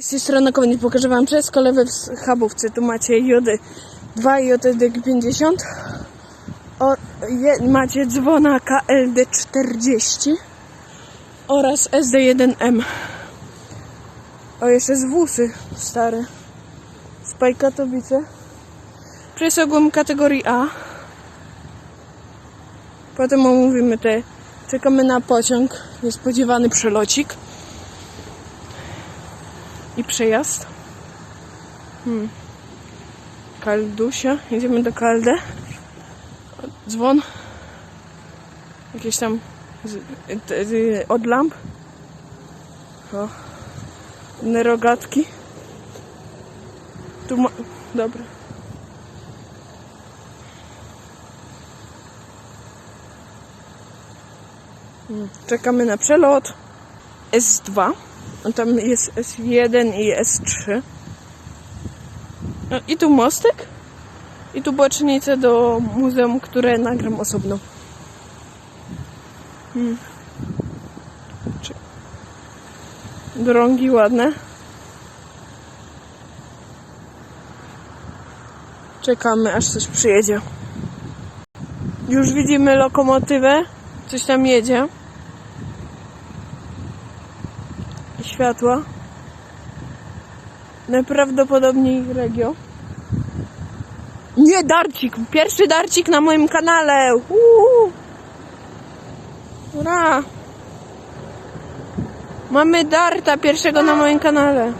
Z tej strony koniec pokażę wam przez kolewę w schabówce. Tu macie jody 2 i JD 50. O, je, macie dzwona KLD 40 oraz SD1M. O, jeszcze z włosy stare. Spaj Katowice. Przesogłem kategorii A. Potem omówimy te. Czekamy na pociąg. Niespodziewany przelocik. I przejazd. Hmm. Kaldusia. Jedziemy do Kaldę. Dzwon. Jakieś tam od lamp. O. Inne. Tu ma... Dobra. Hmm. Czekamy na przelot. S2. No Tam jest S1 i S3. No I tu mostek. I tu bocznicę do muzeum, które nagram osobno. Hmm. Drągi ładne. Czekamy aż coś przyjedzie. Już widzimy lokomotywę. Coś tam jedzie. Światła. Najprawdopodobniej Regio. Nie, darcik! Pierwszy darcik na moim kanale! Uuu. Ura! Mamy darta pierwszego na moim kanale.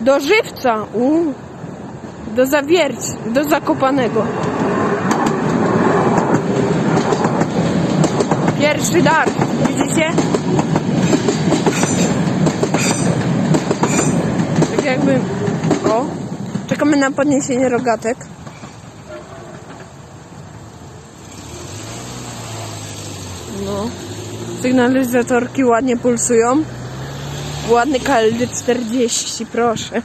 Do żywca! Uuu. Do zawierć, do zakopanego. Pierwszy dart, widzicie? O! Czekamy na podniesienie rogatek. No. Sygnalizatorki ładnie pulsują. Ładny KLD 40, proszę.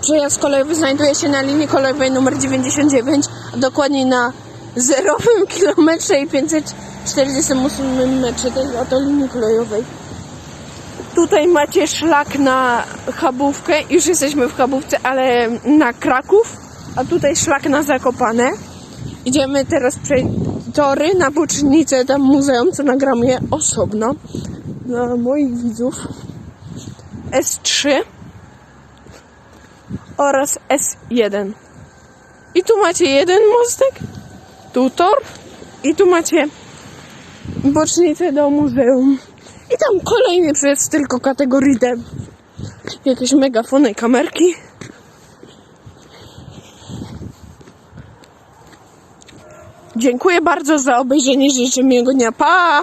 Przejazd kolejowy znajduje się na linii kolejowej numer 99, a dokładniej na zerowym kilometrze i 548 metrze tej oto linii kolejowej. Tutaj macie szlak na Chabówkę. Już jesteśmy w Chabówce, ale na Kraków. A tutaj szlak na Zakopane. Idziemy teraz przejść tory na bocznicę, tam muzeum, co nagram je osobno dla moich widzów. S3 oraz S1. I tu macie jeden mostek, tu tor i tu macie bocznicę do muzeum. I tam kolejny przez tylko kategorii D. Jakieś megafony, kamerki. Dziękuję bardzo za obejrzenie. Życzę miłego dnia. Pa!